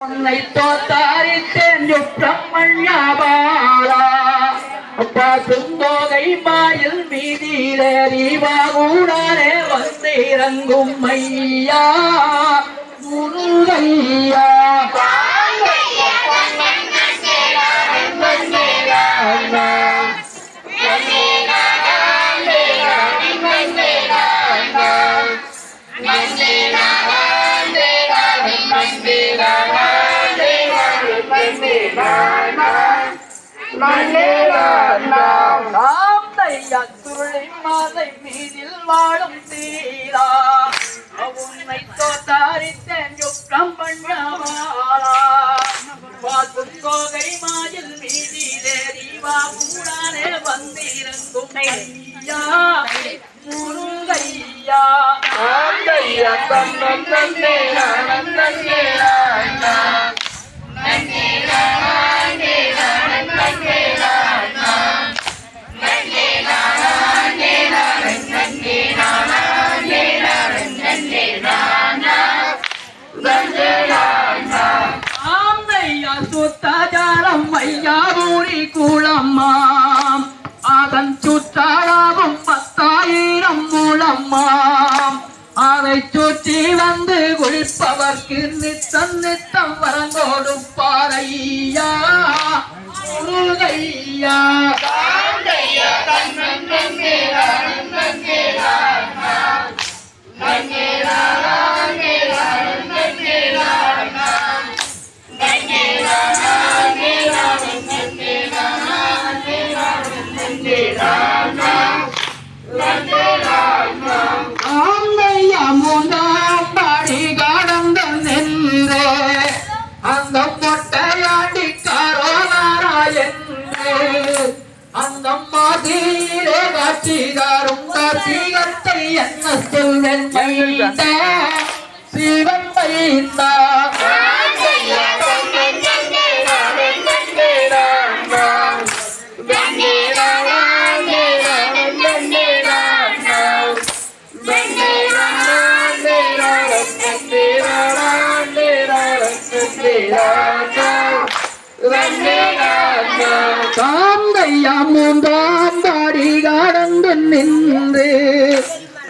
உன்னை தோத்தாரித்தேன் சுப்பிரமணியபாலா அப்பா சுந்தோகை மாயில் மீதியிலேறிவாகூடானே வந்து இறங்கும் ஐயா முருகையா நாம் தையா துருளை மாதை மீதில் வாழும் தீரா உன்னை தோத்தாரித்தேன் சுப்பிரமணியபாலா வாசும் கோகை மாயில் மீதிலேறிவா கூடானே வந்திருக்கும் ஐயா ஐயா ஐயாவூரி குளம்மாம் அதன் சுற்றாளாவும் பத்தாயிரம் மூலம்மாம். அதை சுற்றி வந்து குளிப்பவர்க்கு நித்தம் நித்தம் வரங்கோடு பாறையா முருகையா. மைந்தா காந்தையா மூன்றாம் பாடி கடந்து நின்று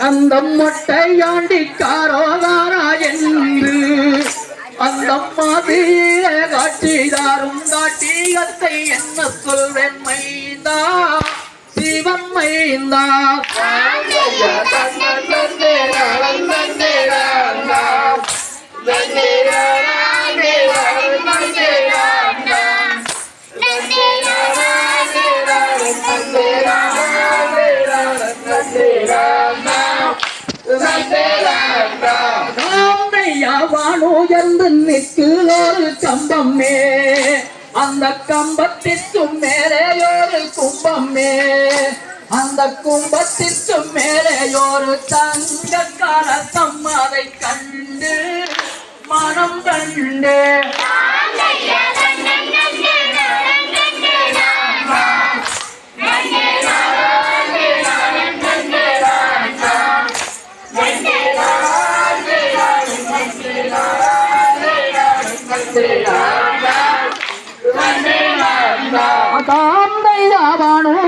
அந்த மொட்டையாண்டி காரோகாரா என்று அந்த மாதிர காட்சிதாரும் காட்டியத்தை என்ன சொல்வேன் மைந்தா சிவன் மைந்தா. காந்தையா வானு என்று நிற்கிறொரு கம்பமே? அந்த கம்பத்திற்கும் மேலே ஒரு கும்பமே. அந்த கும்பத்திற்கும் மேலே ஒரு தங்க கரசம் அதை கண்டு மனம் கண்டு.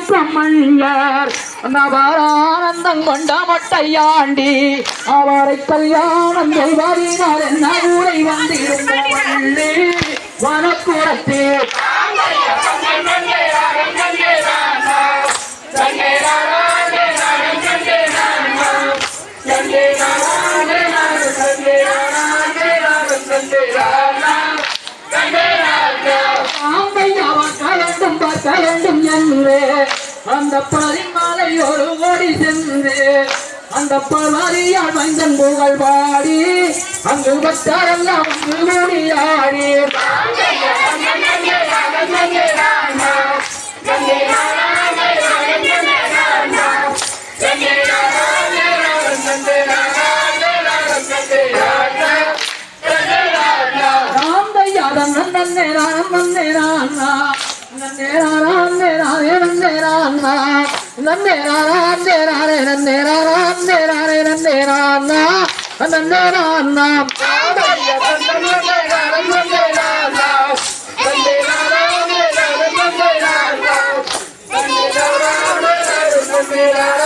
சுப்பிரமணியர் நவரானந்தம் கொண்ட மொட்டையாண்டி அவரை கல்யாணம் செய்வாரினார் என்ன ஊரை வந்திருந்தவள்ளி வனப்புறத்தே ஆம்பையாவன் கலண்டும் பார்க்க என்று அந்த பதிமாலை ஒரு ஓடி சென்று அந்த பலரியால் மைந்தன் புகழ் பாடி அங்கு பக்தரெல்லாம் அங்கு கூடியாடி నన్నే రామ్ నన్నే రామ్ నన్నే రామ్ నే రారే నన్నే రామ్ నన్నే రామ్ నే రారే నన్నే రామ్ నే రారే నన్నే రామ్ నన్నే రామ్ నన్నే రామ్ నన్నే రామ్